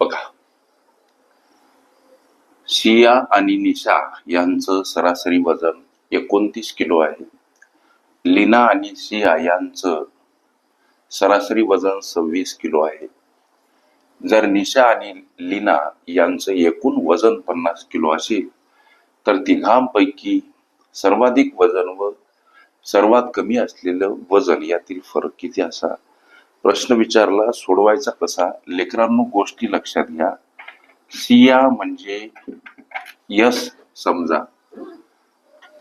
बघा. सिया आणि निशा यांचं सरासरी वजन एकोणतीस किलो आहे. लीना आणि सिया यांचं सरासरी वजन सव्वीस किलो आहे. जर निशा आणि लीना यांचं एकूण वजन पन्नास किलो असेल तर तिघांपैकी सर्वाधिक वजन व सर्वात कमी असलेलं वजन यातील फरक किती असा प्रश्न विचारला सोडवायचा कसा? लेकरांनो गोष्टी लक्षात घ्या. सिया म्हणजे यस समजा.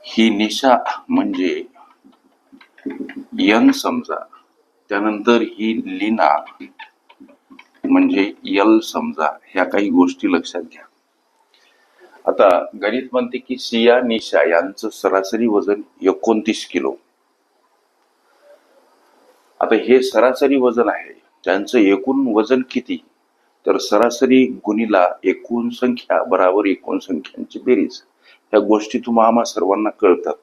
ही निशा म्हणजे यन समजा. त्यानंतर ही लीना म्हणजे यल समजा. ह्या काही गोष्टी लक्षात घ्या. आता गणित म्हणते की सिया निशा यांचं सरासरी वजन एकोणतीस किलो. आता हे सरासरी वजन आहे. त्यांचं एकूण वजन किती? तर सरासरी गुणीला एकूण संख्या बराबर एकूण संख्यांची बेरीज. ह्या गोष्टी तुम्हा आम्हा सर्वांना कळतात.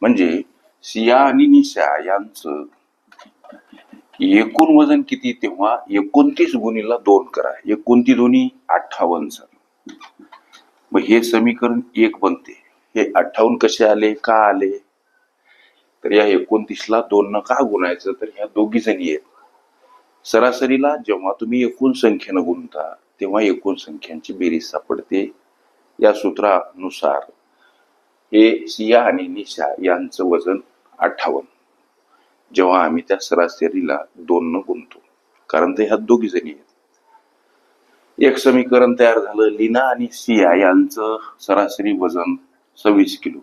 म्हणजे सिया आणि निशा यांचं एकूण वजन किती? तेव्हा एकोणतीस गुणीला दोन करा. एकोणती दोन्ही अठ्ठावन्न सर. मग हे समीकरण एक बनते. हे अठ्ठावन्न कसे आले? का आले? तर या एकोणतीसला दोन न का गुणायचं? तर ह्या दोघी जणी आहेत. सरासरीला जेव्हा तुम्ही एकूण संख्येनं गुणता तेव्हा एकूण संख्यांची बेरीज सापडते या सूत्रानुसार हे सिया आणि निशा यांचं वजन अठ्ठावन्न. जेव्हा आम्ही त्या सरासरीला दोन न गुणतो कारण ते ह्या दोघी जणी आहेत. एक समीकरण तयार झालं. लीना आणि सिया यांचं सरासरी वजन सव्वीस किलो.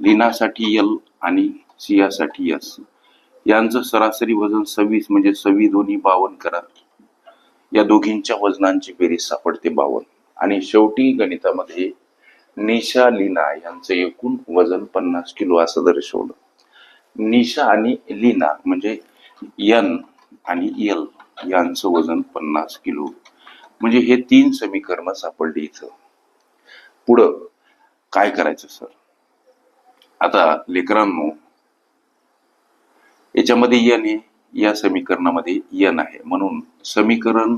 लीनासाठी यल आणि सियासाठी यास यांचं सरासरी वजन सव्वीस म्हणजे सव्वीस दोन्ही बावन करा. या दोघींच्या वजनांची बेरीज सापडते बावन आणि शेवटी गणितामध्ये निशा लीना यांचं एकूण वजन पन्नास किलो असं दर्शवलं. निशा आणि लीना म्हणजे यन आणि यल यांचं वजन पन्नास किलो. म्हणजे हे तीन समीकरण सापडली इथं. पुढं काय करायचं सर? आता लेकरांनो याच्यामध्ये यन आहे. या समीकरणामध्ये यन आहे. म्हणून समीकरण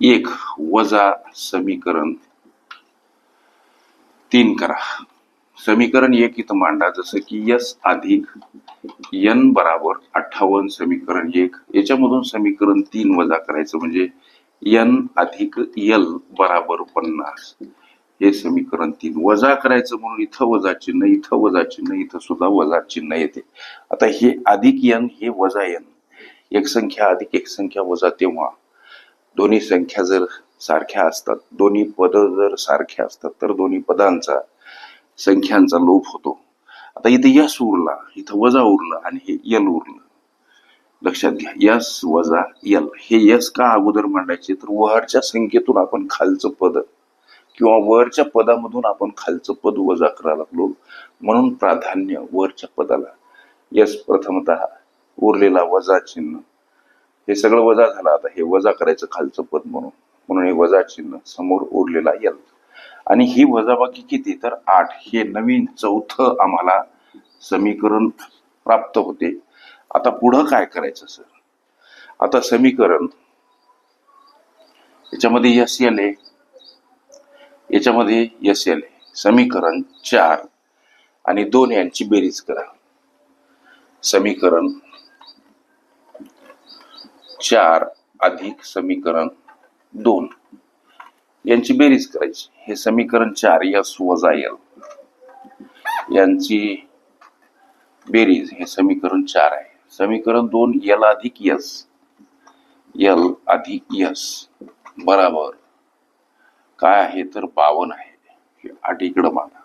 एक वजा समीकरण तीन करा. समीकरण एक इथं मांडा. जसं की यस अधिक यन बराबर अठ्ठावन्न समीकरण एक. याच्यामधून समीकरण तीन वजा करायचं म्हणजे यन अधिक यल बराबर पन्नास. हे समीकरण तीन वजा करायचं म्हणून इथं वजा चिन्ह इथं वजा चिन्ह इथं सुद्धा वजा चिन्ह येते. आता हे अधिक यन हे वजा यन. एक संख्या अधिक एक संख्या वजा तेव्हा. दोन्ही संख्या जर सारख्या असतात दोन्ही पद जर सारख्या असतात तर दोन्ही पदांचा संख्यांचा लोप होतो. आता इथे यस उरला इथं वजा उरलं आणि हे यल उरलं. लक्षात घ्या यस वजा यल. हे यस का अगोदर मांडायचे? तर वरच्या संख्येतून आपण खालचं पद किंवा वरच्या पदामधून आपण खालचं पद वजा करायला लागलो म्हणून प्राधान्य वरच्या पदाला. यस प्रथमतः उरलेला वजा चिन्ह. हे सगळं वजा झालं. आता हे वजा करायचं खालचं पद म्हणून. म्हणून हे वजा चिन्ह समोर उरलेला यल आणि ही वजाबाकी किती? तर आठ. हे नवीन चौथं आम्हाला समीकरण प्राप्त होते. आता पुढं काय करायचं सर? आता समीकरण. याच्यामध्ये यस एल आहे याच्यामध्ये यस एल समीकरण चार आणि दोन यांची बेरीज करा. समीकरण चार अधिक समीकरण दोन यांची बेरीज करायची. हे समीकरण चार यस वजा एल यांची बेरीज हे समीकरण चार आहे. समीकरण दोन यल अधिक यस यल अधिक यस बराबर. काय आहे तर बावन आहे हे आठ इकडं मागा.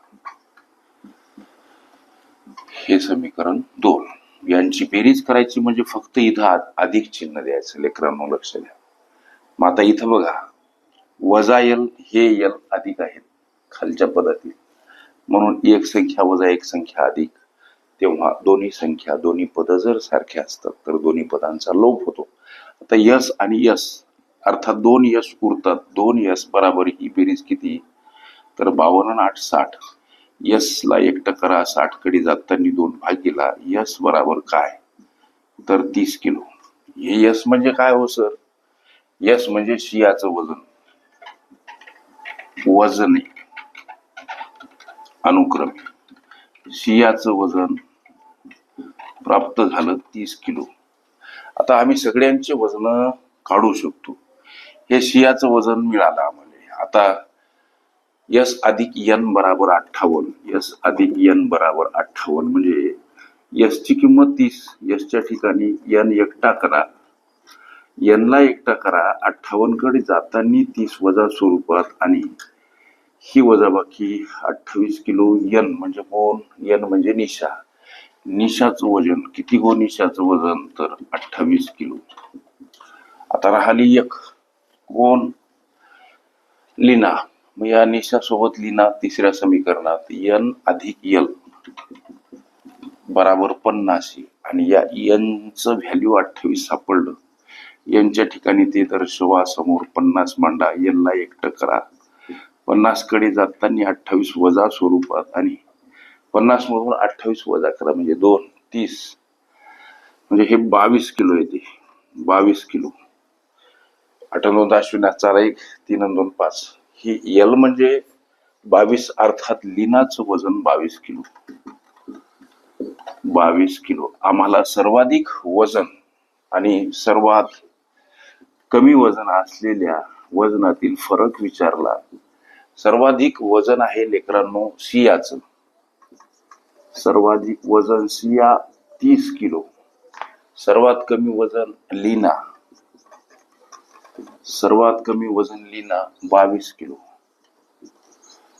हे समीकरण दोन. यांची बेरीज करायची म्हणजे फक्त इथं अधिक चिन्ह द्यायचं लेकरांनो लक्ष द्या. मग आता इथं बघा वजा यल हे यल अधिक आहेत खालच्या पदातील. म्हणून एक संख्या वजा एक संख्या अधिक. तेव्हा दोन्ही संख्या दोन्ही पद जर सारख्या असतात तर दोन्ही पदांचा लोप होतो. आता यस आणि यस अर्थात दोन यश उरतात दोन यस बराबर ही बेरीज किती? तर बावन्न आठ साठ यसला एकटं करा साठकडे जाताना दोन भागीला यस बराबर काय? तर तीस किलो. हे यस म्हणजे काय हो सर? यस म्हणजे शियाचं वजन. वजन आहे शियाचं वजन प्राप्त झालं तीस किलो. आता आम्ही सगळ्यांचे वजन काढू शकतो. हे शियाचं वजन मिळालं आम्हाला. आता यस अधिक यन बराबर अठ्ठावन्न यस अधिक यन बराबर अठ्ठावन्न म्हणजे यसची किंमत तीस यसच्या ठिकाणी यन एकटा करा. यनला एकटा करा अठ्ठावन्नकडे जाताना तीस वजा स्वरूपात आणि ही वजाबाकी अठ्ठावीस किलो यन म्हणजे कोण यन म्हणजे निशा. निशाचं वजन किती गो निशाचं वजन? तर अठ्ठावीस किलो. आता राहिली एक. कोण लिना. मग या निशा सोबत लिना तिसऱ्या समीकरणात. यन अधिक यल बराबर पन्नाशी. आणि या यनचं व्हॅल्यू अठ्ठावीस सापडलं. यांच्या ठिकाणी ते दर्शवा समोर पन्नास मांडा. यांना एकटं करा पन्नासकडे जाताना अठ्ठावीस वजा स्वरूपात आणि पन्नास मधून अठ्ठावीस वजा करा म्हणजे दोन तीस. म्हणजे हे बावीस किलो येते बावीस किलो. अठ्ठ्याण्णव अश्विना चार एक तीन दोन पाच. ही यल म्हणजे बावीस अर्थात लिनाचं वजन बावीस किलो. बावीस किलो. आम्हाला सर्वाधिक वजन आणि सर्वात कमी वजन असलेल्या वजनातील फरक विचारला. सर्वाधिक वजन आहे लेकरांनो सियाचं. सर्वाधिक वजन सिया तीस किलो. सर्वात कमी वजन लीना. सर्वात कमी वजन लीना बावीस किलो.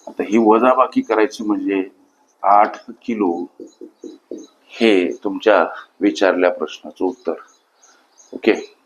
आता ही वजाबाकी करायची म्हणजे आठ किलो हे तुमच्या विचारल्या प्रश्नाचं उत्तर. ओके?